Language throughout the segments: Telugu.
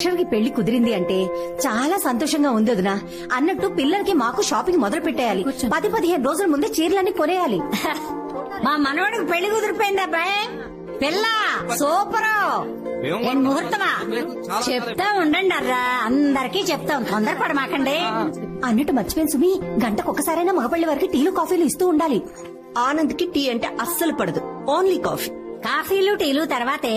లక్ష్మికి పెళ్ళి కుదిరింది అంటే చాలా సంతోషంగా ఉంది వదినా. అన్నట్టు పిల్లలకి మాకు షాపింగ్ మొదలు పెట్టేయాలి. పది పదిహేను రోజుల ముందే చీరలన్నీ కొనేయాలి. మా మనవడికి పెళ్ళి కుదిరిపోయింది అబ్బాయి? పిల్ల సూపర్. ముహూర్తమా? చెప్తా ఉండండి అర్రా. అందరికీ చెప్తాం. తొందరపడమాకండి. అన్నట్టు మర్చిపోయిన సుమి. గంటకు ఒక్కసారైనా మగపల్లి వారికి టీలు కాఫీలు ఇస్తూ ఉండాలి. ఆనంద్కి టీ అంటే అస్సలు పడదు. Only coffee. కాఫీలు టీలు తర్వాతే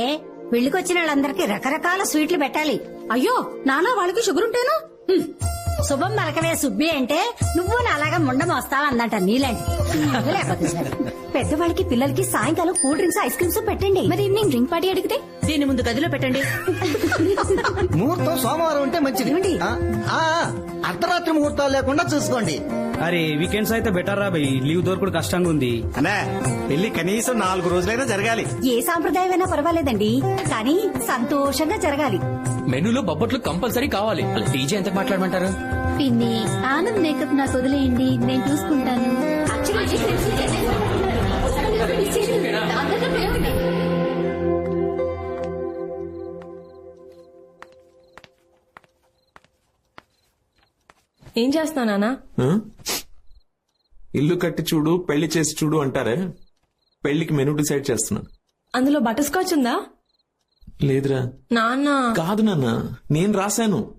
పెళ్ళికొచ్చిన వాళ్ళందరికీ రకరకాల స్వీట్లు పెట్టాలి. అయ్యో నానా వాళ్ళకి షుగర్ ఉంటేను? హ్మ్. శుభం పలకవే సుబ్బి అంటే నువ్వు అలాగా ముండం వస్తావా అందంట నీలాంటి. పెద్దవాళ్ళకి పిల్లలకి సాయంకాలం కూల్ డ్రింక్స్ ఐస్ క్రీమ్స్ పెట్టండి. మరి ఈవినింగ్ డ్రింక్ పార్టీ అడిగితే? దీని ముందు గదిలో పెట్టండి. ముహూర్తం సోమవారం ఉంటే మంచిది. ఏమండి? ఆ, ఆ, అర్ధరాత్రి ముహూర్తాలు లేకుండా చూసుకోండి. అరే వీకెండ్స్ అయితే బెటర్ రా భయ్. లీవ్ దొరకడు కష్టంగా ఉంది. అన్నా పెళ్ళి కనీసం నాలుగు రోజులైనా జరగాలి. ఏ సాంప్రదాయమైనా పర్వాలేదండి కానీ సంతోషంగా జరగాలి. మెనూలో బొబ్బట్లు కంపల్సరీ కావాలి. డీజే ఎంత మాట్లాడమంటారు? పిన్ని ఆనంద్ మేకప్ నాకు వదిలేయండి నేను చూసుకుంటాను. ఏం చేస్తావు నాన్న? ఇల్లు కట్టి చూడు పెళ్ళి చేసి చూడు అంటారే? పెళ్ళికి మెనూ డిసైడ్ చేస్తున్నాను. అందులో బటర్ స్కాచ్ ఉందా? లేదురా. నాన్న. కాదు నాన్న నేను రాశాను.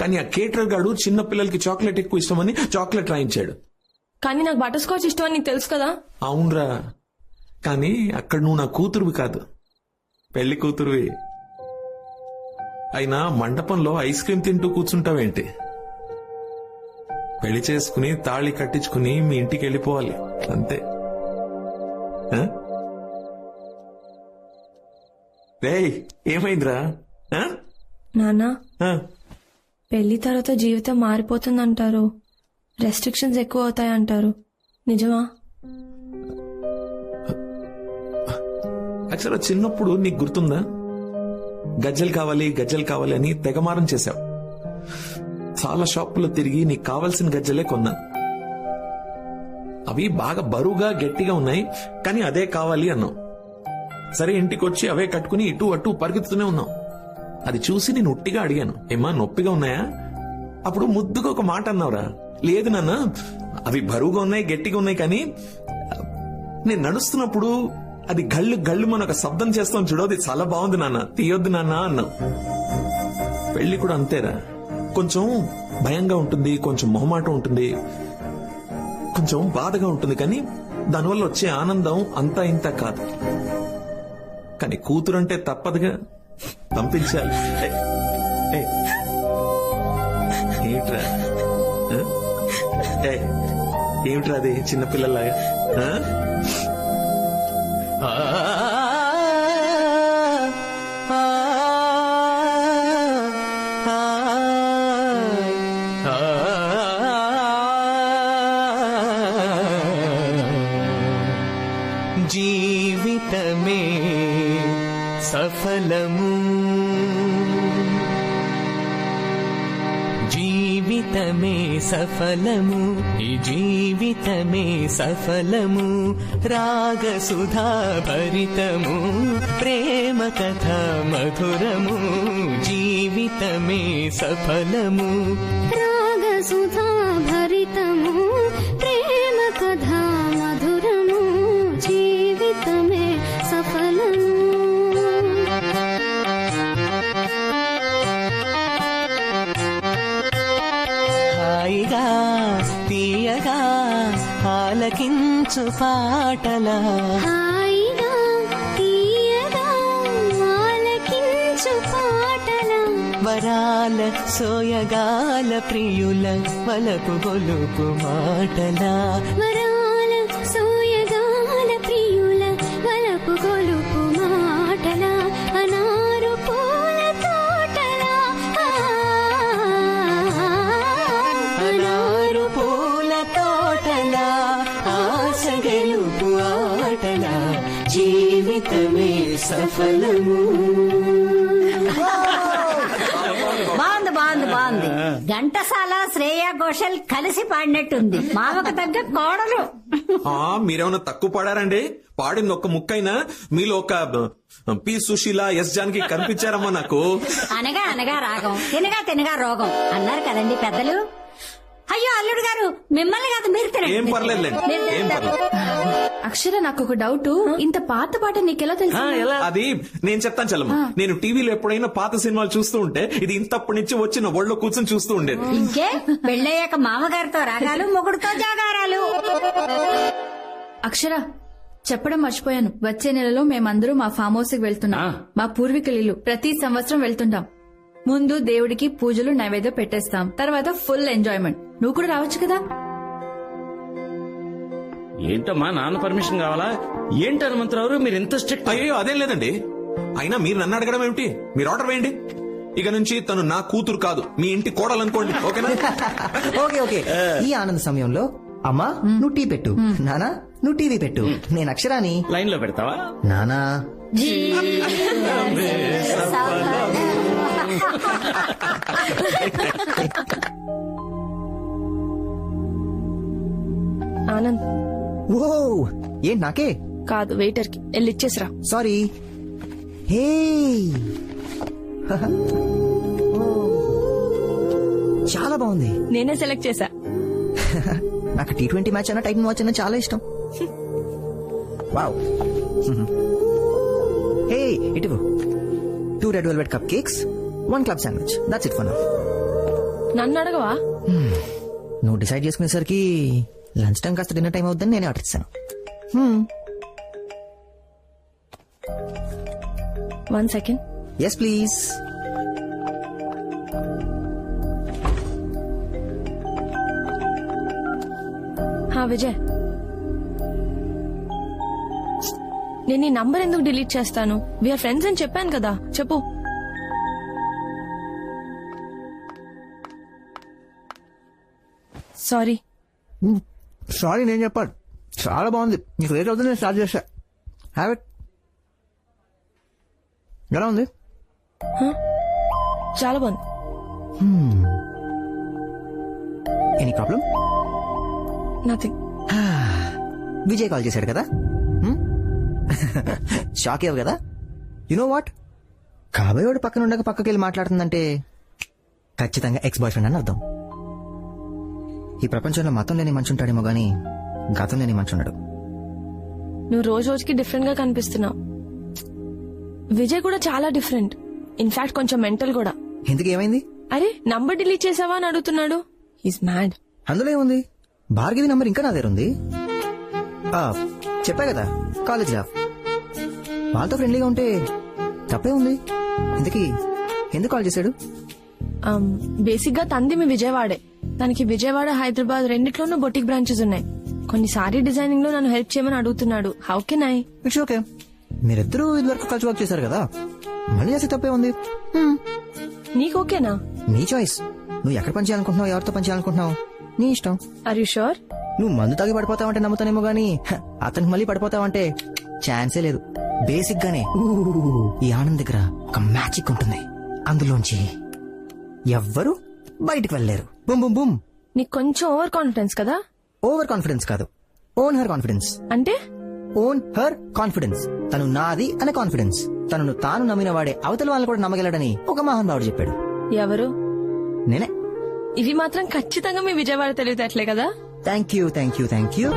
కానీ ఆ కేటర్ గాడు చిన్న పిల్లలకి చాక్లెట్ ఎక్కువ ఇష్టమని చాక్లెట్ రాయించాడు. కానీ నాకు బటర్ స్కాచ్ ఇష్టం అని నీకు తెలుసు కదా? అవునరా. కానీ అక్కడ నువ్వు నా కూతురువి కాదు. పెళ్ళి కూతురువి. అయినా మండపంలో ఐస్ క్రీమ్ తింటూ కూర్చుంటావేంటి? పెళ్ళి చేసుకుని తాళి కట్టించుకుని మీ ఇంటికి వెళ్ళిపోవాలి. అంతే? రేయ్ ఏమైందిరా? ఆ? పెళ్ళి తర్వాత జీవితం మారిపోతుందంటారు. రెస్ట్రిక్షన్స్ ఎక్కువ అవుతాయంటారు నిజమా? అక్షర చిన్నప్పుడు నీకు గుర్తుందా? గజ్జలు కావాలి గజ్జలు కావాలి అని తెగమారం చేశావు. చాలా షాపుల్లో తిరిగి నీకు కావలసిన గజ్జలే కొన్నా. అవి బాగా బరువుగా గట్టిగా ఉన్నాయి. కానీ అదే కావాలి అన్నావు. సరే ఇంటికి వచ్చి అవే కట్టుకుని ఇటు అటు పరిగెత్తుతూనే ఉన్నావు. అది చూసి నేను ఉట్టిగా అడిగాను. ఏమా నొప్పిగా ఉన్నాయా? అప్పుడు ముద్దుగా ఒక మాట అన్నావురా. లేదు నాన్న అవి బరువుగా ఉన్నాయి గట్టిగా ఉన్నాయి కానీ నేను నడుస్తున్నప్పుడు అది గళ్ళు గళ్ళు మన ఒక శబ్దం చేస్తాం చూడు అది చాలా బాగుంది నాన్న. తీయొద్దు నాన్న అన్నావు. పెళ్ళి కూడా అంతేరా. కొంచెం భయంగా ఉంటుంది కొంచెం మొహమాటం ఉంటుంది కొంచెం బాధగా ఉంటుంది కానీ దానివల్ల వచ్చే ఆనందం అంతా ఇంత కాదు. కానీ కూతురంటే తప్పదుగా పంపించాలి. ఏమిట్రా? ఏమిట్రా అది చిన్నపిల్లలాగా? జీవితమే సఫలము. జీవితమే సఫలము ఈ జీవితమే సఫలము. రాగసుధా భరితము ప్రేమ కథ మధురము జీవితమే సఫలము. ఆలకించు పాటలా. హాయిగా తీయగా ఆలకించు పాటల. వరాల సోయగాల ప్రియుల వలపు గొలుపు మాటలా. జీవితమే సఫలము బాగుంది బాగుంది బాగుంది. ఘంటసాల శ్రేయా ఘోషల్ కలిసి పాడినట్టుంది. మామకు తగ్గ కోడలు ఆ, మీరేమన్నా తక్కువ పాడారండి? పాడింది ఒక్క ముక్కైనా మీలో ఒక పి సుశీల ఎస్ జానకి కనిపించారమ్మా నాకు. అనగా అనగా రాగం తినగా తినగా రోగం. అన్నారు కదండి పెద్దలు. అయ్యో అల్లుడు గారు మిమ్మల్ని కాదు మీరు తినండి. ఏం పర్లేదులేండి మీరు ఏం తినండి. పర్లేదు. అక్షర నాకు ఒక డౌట్. ఇంత పాత పాట నీకెలా తెలుసు? అది నేను చెప్తాను చల్లమ్మ. నేను టీవీలో ఎప్పుడైనా పాత సినిమాలు చూస్తూ ఉంటే ఇది ఇంతప్పటి నుంచి వచ్చి నా ఒళ్ళో కూర్చొని చూస్తూ ఉండేది. ఇంకే? పెళ్ళయ్యాక మామగారితో రాగాలు మొగుడుతో జాగారాలు. అక్షర చెప్పడం మర్చిపోయాను. వచ్చే నెలలో మేమందరూ మా ఫామ్ హౌస్కి వెళ్తున్నాం మా పూర్వీకుల ప్రతి సంవత్సరం వెళ్తుంటాం. ముందు దేవుడికి పూజలు నైవేద్యం పెట్టేస్తాం. తర్వాత ఫుల్ ఎంజాయ్మెంట్ నువ్వు కూడా రావచ్చు కదా? ఏంటమ్మా నాన్న పర్మిషన్ కావాలా? ఏంటి హనుమంతరావు మీరు ఇంత స్ట్రిక్ట్ అయ్యో అదేం లేదండి. అయినా మీరు నన్ను అడగడం ఏమిటి? మీరు ఆర్డర్ వేయండి. ఇక నుంచి తను నా కూతురు కాదు. మీ ఇంటి కోడలనుకోండి ఓకేనా? Okay okay. ఈ ఆనంద సమయంలో అమ్మా నువ్వు టీ పెట్టు. నానా నువ్వు టీవీ పెట్టు. నేను అక్షరాని. లైన్లో పెడతావా? నానా. ఆనంద్. ఓ ఏంటి నాకే? కాదు వెయిటర్కి వెళ్ళి ఇచ్చేసిరా. సారీ. హే! చాలా బాగుంది. నేనే సెలెక్ట్ చేశా. నాకు టీ ట్వంటీ మ్యాచ్ అన్న టైటన్ వాచ్ అన్న చాలా ఇష్టం. వావ్. హే ఇటు two red velvet cupcakes. One club sandwich that's it for now నన్ను అడగవా? నువ్వు డిసైడ్ చేసుకునేసరికి లంచ్ టైం కాస్త డిన్నర్ టైం అవుతుందని నేనే ఆర్డర్ ఇస్తాను వన్ సెకండ్ ఎస్ ప్లీజ్ హా విజయ్ నేను ఈ నంబర్ ఎందుకు డిలీట్ చేస్తాను? వీఆర్ ఫ్రెండ్స్ అని చెప్పాను కదా. చెప్పు. సారీ. సారీ నేను చెప్పాలి చాలా బాగుంది. నీకు లేట్ అవుతుంది నేను స్టార్ట్ చేశా. హ్యావ్ ఇట్ ఎలా ఉంది? చాలా బాగుంది. Any problem nothing Vijay call చేశాడు కదా? షాక్ అయ్యావు కదా? యు నో వాట్ కాబోయేవాడు పక్కన ఉండక పక్కకి వెళ్ళి మాట్లాడుతుందంటే ఖచ్చితంగా ఎక్స్ బాయ్ ఫ్రెండ్ అని అర్థం. ఈ ప్రపంచంలో మతం లేని మనిషి ఉంటాడేమో గానీ గతం లేని మనిషి ఉండడు నువ్వు రోజు రోజుకి డిఫరెంట్గా కనిపిస్తున్నావు. విజయ్ కూడా చాలా డిఫరెంట్. ఇన్ఫాక్ట్ కొంచెం మెంటల్ కూడా. ఎందుకు ఏమైంది? అరే నంబర్ డిలీట్ చేసావా అని అడుగుతున్నాడు. ఈస్ మ్యాడ్ అందులో ఏముంది? భార్గవి నంబర్ ఇంకా నా దగ్గర ఉంది. ఆ, చెప్పా కదా కాలేజ్ రా వాళ్ళతో ఫ్రెండ్లీగా ఉంటే తప్పే ఉంది. ఇంతకీ ఎందుకు కాల్ చేశాడు? బేసిక్గా తంది మీ విజయవాడే. తనకి విజయవాడ హైదరాబాద్ రెండిట్లోనూ బొటిక్ బ్రాంచెస్ ఉన్నాయి. కొన్ని సారీ డిజైనింగ్లో నన్ను హెల్ప్ చేయమని అడుగుతున్నాడు. How can I it's okay మీరిద్దరూ ఇదివరకు కలిసి వర్క్ చేశారు కదా? మళ్ళీ చేస్తే తప్పే ఉంది. నీకు ఓకేనా? నీ చాయిస్ నువ్వు ఎక్కడ పని చేయాలనుకుంటున్నావు? ఎవరితో పని చేయాలనుకుంటున్నావు? నీ ఇష్టం. ఆర్ యు షూర్ నువ్వు మందు తాగి పడిపోతావంటే నమ్ముతానేమో గానీ అతనికి మళ్ళీ పడిపోతావంటే ఛాన్సే లేదు. బేసిక్ గానే. ఊ, ఈ ఆనంద్ దగ్గర ఒక మ్యాజిక్ ఉంటుంది. అందులోంచి ఎవ్వరు బయటికి వెళ్ళలేరు. Boom boom boom. నీకు కొంచెం ఓవర్ కాన్ఫిడెన్స్ కదా? ఓవర్ కాన్ఫిడెన్స్ కాదు. ఓన్ హర్ కాన్ఫిడెన్స్ అంటే? ఓన్ హర్ కాన్ఫిడెన్స్ తను నాది అనే కాన్ఫిడెన్స్ తనను తాను నమ్మిన వాడే అవతల వాళ్ళని కూడా నమ్మగలడని ఒక మహానుభావుడు చెప్పాడు. ఎవరు? నేనే. ఇవి మాత్రం ఖచ్చితంగా మీ విజయవాడ తెలివితేటలే కదా? Thank you thank you thank you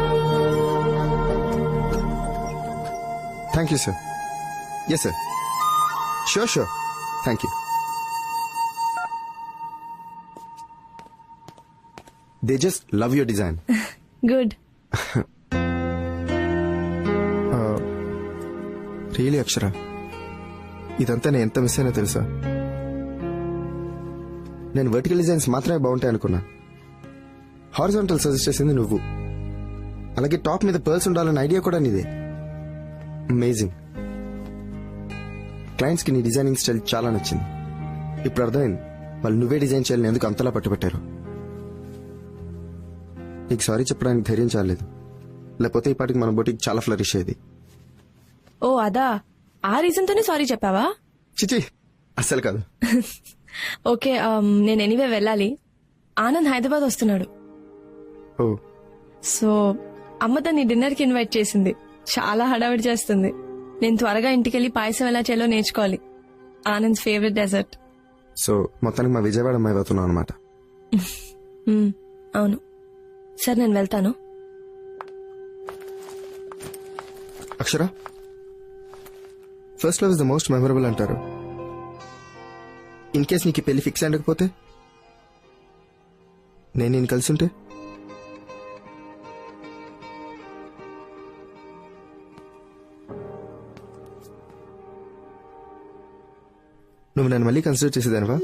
Thank you, sir. Yes, sir. Sure, sure. Thank you. They just love your design. Good really Akshara ఇదంతా నేను ఎంత మిస్ అయినా తెలుసా? నేను వర్టికల్ డిజైన్స్ మాత్రమే బాగుంటాయి అనుకున్నా. హారిజాంటల్ సజెస్ట్ చేసింది నువ్వు. అలాగే టాప్ మీద పర్ల్స్ ఉండాలన్న ఐడియా కూడా నీదే. అమేజింగ్ క్లయింట్స్కి నీ డిజైనింగ్ స్టైల్ చాలా నచ్చింది. ఇప్పుడు అర్థమైంది. వాళ్ళు నువ్వే డిజైన్ చేయాలని ఎందుకు అంతలా పట్టుబట్టారు? నీకు సారీ చెప్పడానికి ధైర్యం చాలేదు లేకపోతే ఈ పాటికి మన బొటికి చాలా ఫ్లరిష్ అయ్యేది. ఓ అదా? ఆ రీజన్ తోనే సారీ చెప్పావా? చిచి అస్సలు కాదు. ఓకే నేను ఎనీవే వెళ్ళాలి. ఆనంద్ హైదరాబాద్ వస్తున్నాడు. ఓ. సో అమ్మ తన్ని డిన్నర్కి ఇన్వైట్ చేసింది. చాలా హడావిడి చేస్తుంది. నేను త్వరగా ఇంటికెళ్ళి పాయసం ఎలా చేయాలో నేర్చుకోవాలి. ఆనంద్ ఫేవరెట్ డెజర్ట్ సో మొత్తానికి మా విజయవాడ అమ్మాయి అవుతున్నావు అనమాట అవును. సార్ నేను వెళ్తాను. Akshara? First love is the most memorable అంటారు. ఇన్ కేస్ నీకు పెళ్ళి ఫిక్స్ అయ్యకపోతే? నేను నేను కలిసి ఉంటే నువ్వు నన్ను మళ్ళీ కన్సిడర్ చేసేదానివా?